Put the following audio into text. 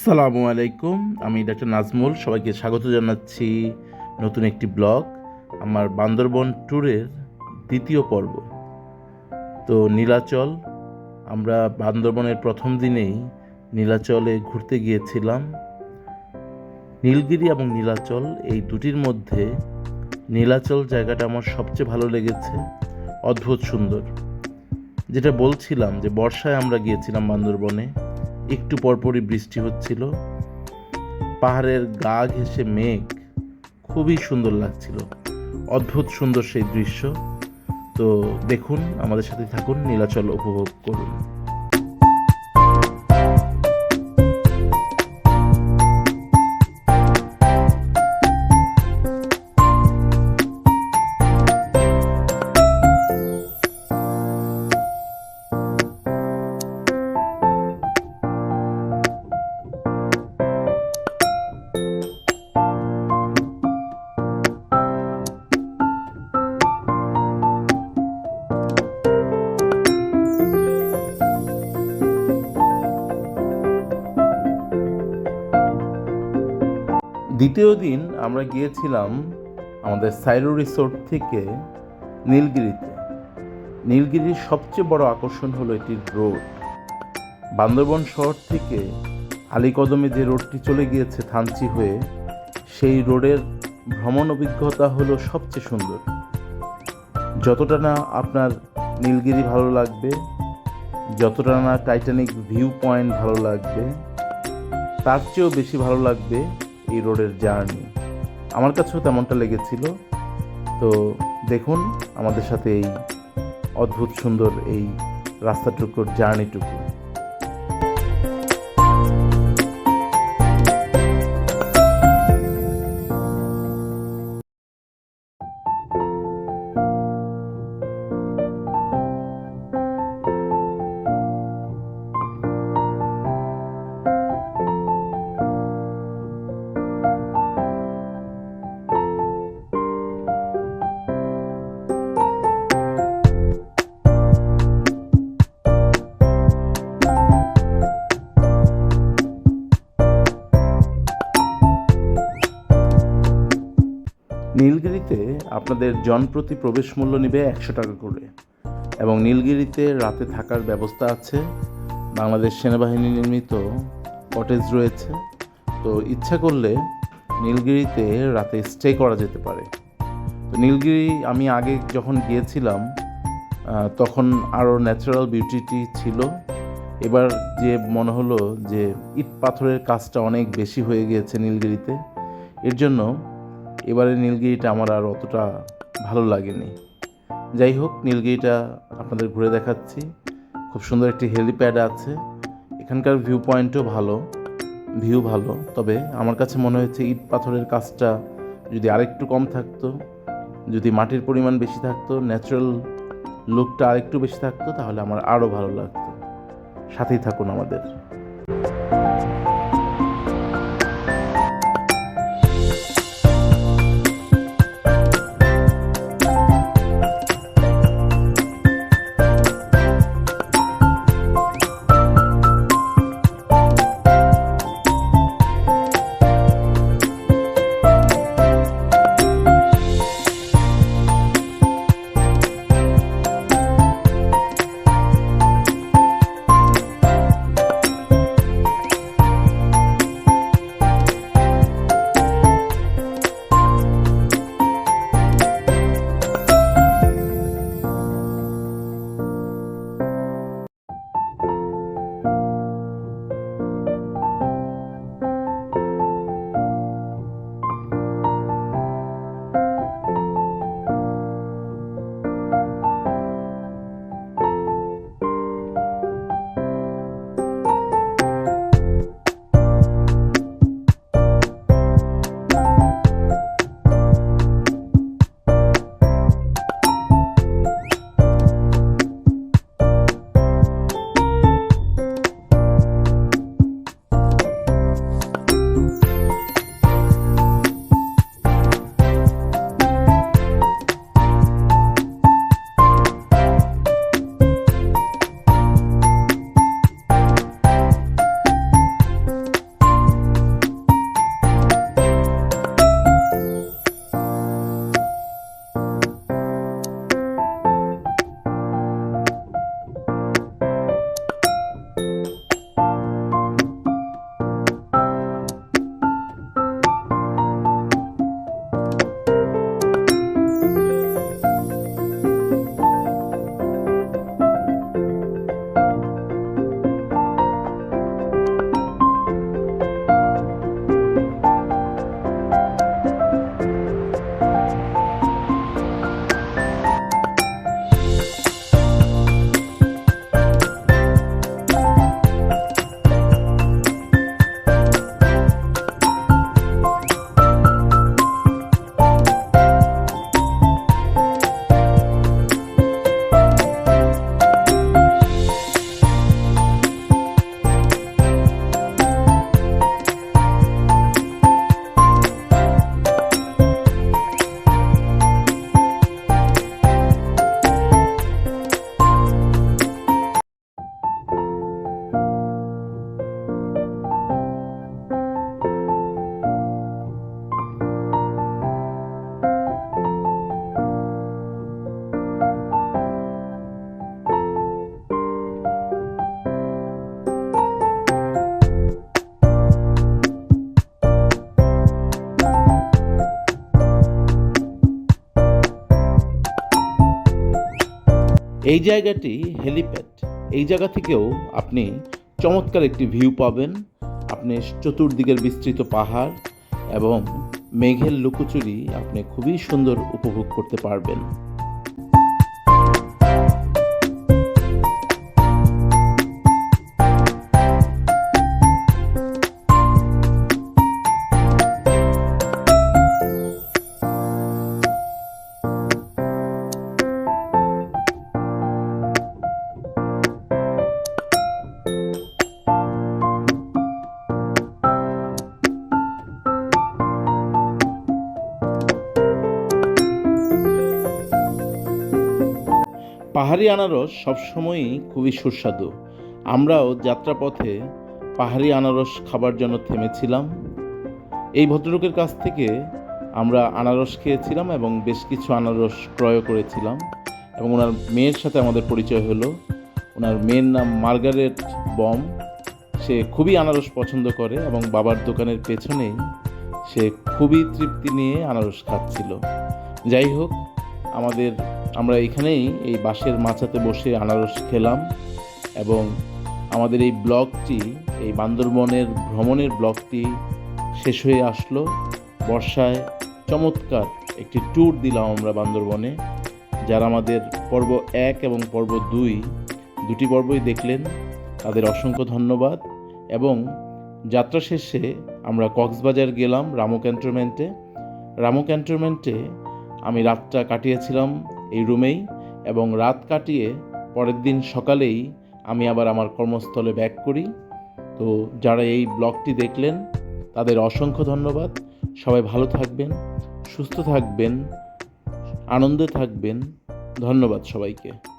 সালামু আলাইকুম, আমি ডাক্তার নাজমুল, সবাইকে স্বাগত জানাচ্ছি নতুন একটি ব্লগ, আমার বান্দরবন ট্যুরের দ্বিতীয় পর্ব। তো নীলাচল, আমরা বান্দরবনের প্রথম দিনেই নীলাচলে ঘুরতে গিয়েছিলাম। নীলগিরি এবং নীলাচল, এই দুটির মধ্যে নীলাচল জায়গাটা আমার সবচেয়ে ভালো লেগেছে, অদ্ভুত সুন্দর। যেটা বলছিলাম যে, বর্ষায় আমরা গিয়েছিলাম বান্দরবনে। একটু পরপরই বৃষ্টি হচ্ছিল। পাহাড়ের গা ঘেঁষে মেঘ, খুবই সুন্দর লাগছিল। অদ্ভুত সুন্দর সেই দৃশ্য। তো দেখুন, আমাদের সাথে থাকুন, নীলাচল উপভোগ করুন। দ্বিতীয় দিন আমরা গিয়েছিলাম আমাদের সাইরো রিসোর্ট থেকে নীলগিরিতে। নীলগিরির সবচেয়ে বড় আকর্ষণ হলো এটির রোড। বান্দরবন শহর থেকে আলীকদমে যে রোডটি চলে গিয়েছে থানচি হয়ে, সেই রোডের ভ্রমণ অভিজ্ঞতা হলো সবচেয়ে সুন্দর। যতটা না আপনার নীলগিরি ভালো লাগবে, যতটা না টাইটানিক ভিউ পয়েন্ট ভালো লাগবে, তার চেয়েও বেশি ভালো লাগবে এই রোডের জার্নি। আমার কাছেও তেমনটা লেগেছিল। তো দেখুন, আমাদের সাথে এই অদ্ভুত সুন্দর এই রাস্তাটুকুর জার্নিটুকু। নীলগিরিতে আপনাদের জনপ্রতি প্রবেশ মূল্য নেবে একশো টাকা করে এবং নীলগিরিতে রাতে থাকার ব্যবস্থা আছে। বাংলাদেশ সেনাবাহিনী নির্মিত কটেজ রয়েছে। তো ইচ্ছা করলে নীলগিরিতে রাতে স্টে করা যেতে পারে। তো নীলগিরি, আমি আগে যখন গিয়েছিলাম তখন আরও ন্যাচারাল বিউটিটি ছিল। এবার যে মনে হলো যে ইট পাথরের কাজটা অনেক বেশি হয়ে গিয়েছে নীলগিরিতে, এর জন্য এবারে নীলগিরিটা আমার আর অতটা ভালো লাগেনি। যাই হোক, নীলগিরিটা আপনাদের ঘুরে দেখাচ্ছি। খুব সুন্দর একটি হেলিপ্যাড আছে। এখানকার ভিউ পয়েন্টও ভালো ভিউ ভালো। তবে আমার কাছে মনে হয়েছে ইট পাথরের কাজটা যদি আরেকটু কম থাকতো, যদি মাটির পরিমাণ বেশি থাকতো ন্যাচারাল লুকটা আরেকটু বেশি থাকতো, তাহলে আমার আরও ভালো লাগতো। সাথেই থাকুন আমাদের। এই জায়গাটি হেলিপ্যাড। এই জায়গা থেকেও আপনি চমৎকার একটি ভিউ পাবেন। আপনি চতুর্দিকের বিস্তৃত পাহাড় এবং মেঘের লুকোচুরি আপনি খুবই সুন্দর উপভোগ করতে পারবেন। পাহাড়ি আনারস সবসময়ই খুবই সুস্বাদু। আমরাও যাত্রাপথে পাহাড়ি আনারস খাবার জন্য থেমেছিলাম। এই ভদ্রলোকের কাছ থেকে আমরা আনারস খেয়েছিলাম এবং বেশ কিছু আনারস ক্রয় করেছিলাম এবং ওনার মেয়ের সাথে আমাদের পরিচয় হলো। ওনার মেয়ের নাম মার্গারেট বম। সে খুবই আনারস পছন্দ করে এবং বাবার দোকানের পেছনেই সে খুবই তৃপ্তি নিয়ে আনারস খাচ্ছিল। যাই হোক আমাদের, আমরা এখানেই এই বাঁশের মাচাতে বসে আনারস খেলাম এবং আমাদের এই ব্লগটি এই বান্দরবনের ভ্রমণের ব্লগটি শেষ হয়ে আসলো। বর্ষায় চমৎকার একটি ট্যুর দিলাম আমরা বান্দরবনে, যারা আমাদের পর্ব এক এবং পর্ব দুই, দুটি পর্বই দেখলেন, তাদের অসংখ্য ধন্যবাদ এবং যাত্রা শেষে আমরা কক্সবাজার গেলাম রামু ক্যান্টনমেন্টে। রামু ক্যান্টনমেন্টে আমি রাতটা কাটিয়েছিলাম এই রুমেই এবং রাত কাটিয়ে পরের দিন সকালেই আমি আবার আমার কর্মস্থলে ব্যাক করি। তো যারা এই ব্লগটি দেখলেন, তাদের অসংখ্য ধন্যবাদ। সবাই ভালো থাকবেন, সুস্থ থাকবেন, আনন্দে থাকবেন। ধন্যবাদ সবাইকে।